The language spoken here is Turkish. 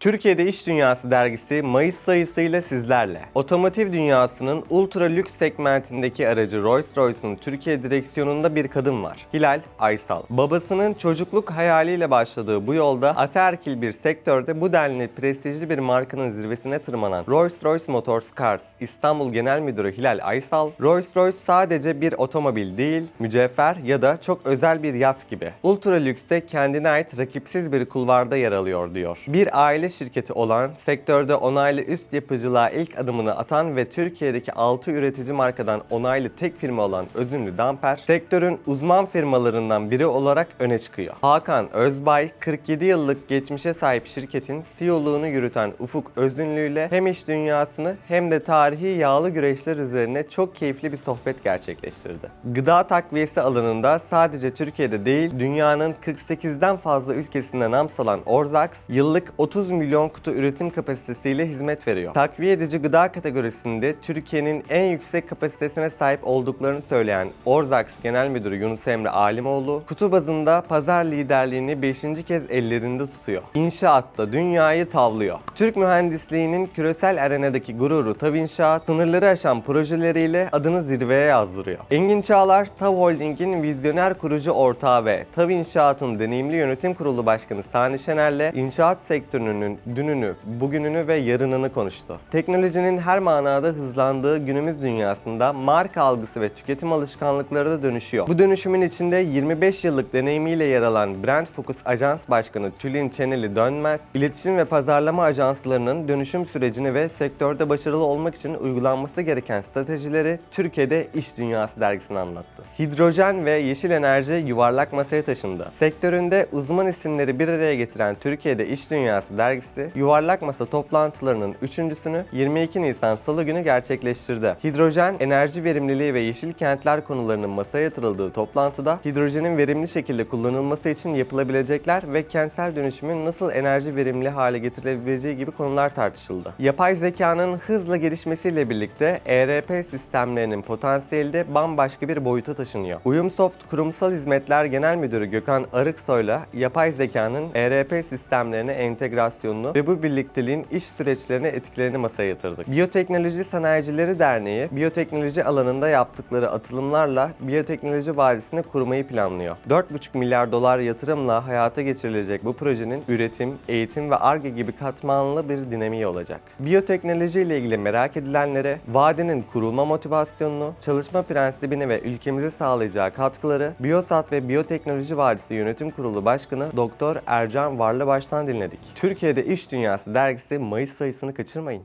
Türkiye'de İş Dünyası dergisi Mayıs sayısıyla sizlerle. Otomotiv dünyasının ultra lüks segmentindeki aracı Rolls-Royce'un Türkiye direksiyonunda bir kadın var. Hilal Aysal. Babasının çocukluk hayaliyle başladığı bu yolda ataerkil bir sektörde bu denli prestijli bir markanın zirvesine tırmanan Rolls-Royce Motors Cars İstanbul Genel Müdürü Hilal Aysal, Rolls-Royce sadece bir otomobil değil, mücevher ya da çok özel bir yat gibi. Ultra lükste kendine ait rakipsiz bir kulvarda yer alıyor diyor. Bir aile şirketi olan, sektörde onaylı üst yapıcılığa ilk adımını atan ve Türkiye'deki 6 üretici markadan onaylı tek firma olan Özünlü Damper, sektörün uzman firmalarından biri olarak öne çıkıyor. Hakan Özbay, 47 yıllık geçmişe sahip şirketin CEO'luğunu yürüten Ufuk Özünlü ile hem iş dünyasını hem de tarihi yağlı güreşler üzerine çok keyifli bir sohbet gerçekleştirdi. Gıda takviyesi alanında sadece Türkiye'de değil, dünyanın 48'den fazla ülkesinde nam salan Orzax, yıllık 30 milyon kutu üretim kapasitesiyle hizmet veriyor. Takviye edici gıda kategorisinde Türkiye'nin en yüksek kapasitesine sahip olduklarını söyleyen Orzax Genel Müdürü Yunus Emre Alimoğlu, kutu bazında pazar liderliğini 5. kez ellerinde tutuyor. İnşaatta dünyayı tavlıyor. Türk mühendisliğinin küresel arenadaki gururu TAV İnşaat, sınırları aşan projeleriyle adını zirveye yazdırıyor. Engin Çağlar, TAV Holding'in vizyoner kurucu ortağı ve TAV İnşaat'ın deneyimli yönetim kurulu başkanı Sani Şener'le inşaat sektörünün dününü, bugününü ve yarınını konuştu. Teknolojinin her manada hızlandığı günümüz dünyasında marka algısı ve tüketim alışkanlıkları da dönüşüyor. Bu dönüşümün içinde 25 yıllık deneyimiyle yer alan Brand Focus Ajans Başkanı Tülin Çeneli Dönmez, iletişim ve pazarlama ajanslarının dönüşüm sürecini ve sektörde başarılı olmak için uygulanması gereken stratejileri Türkiye'de İş Dünyası dergisine anlattı. Hidrojen ve yeşil enerji yuvarlak masaya taşındı. Sektöründe uzman isimleri bir araya getiren Türkiye'de İş Dünyası dergisi, yuvarlak masa toplantılarının üçüncüsünü 22 Nisan Salı günü gerçekleştirdi. Hidrojen, enerji verimliliği ve yeşil kentler konularının masaya yatırıldığı toplantıda hidrojenin verimli şekilde kullanılması için yapılabilecekler ve kentsel dönüşümün nasıl enerji verimli hale getirilebileceği gibi konular tartışıldı. Yapay zekanın hızla gelişmesiyle birlikte ERP sistemlerinin potansiyeli de bambaşka bir boyuta taşınıyor. Uyumsoft Kurumsal Hizmetler Genel Müdürü Gökhan Arıksoy'la yapay zekanın ERP sistemlerine entegrasyonunu ve bu birlikteliğin iş süreçlerine etkilerini masaya yatırdık. Biyoteknoloji Sanayicileri Derneği, biyoteknoloji alanında yaptıkları atılımlarla biyoteknoloji vadisini kurmayı planlıyor. 4,5 milyar dolar yatırımla hayata geçirilecek bu projenin üretim, eğitim ve ARGE gibi katmanlı bir dinamiği olacak. Biyoteknoloji ile ilgili merak edilenlere vadinin kurulma motivasyonunu, çalışma prensibini ve ülkemize sağlayacağı katkıları Biyosat ve Biyoteknoloji Vadisi Yönetim Kurulu Başkanı Doktor Ercan Varlıbaş'tan dinledik. Türkiye'de İş Dünyası dergisi Mayıs sayısını kaçırmayın.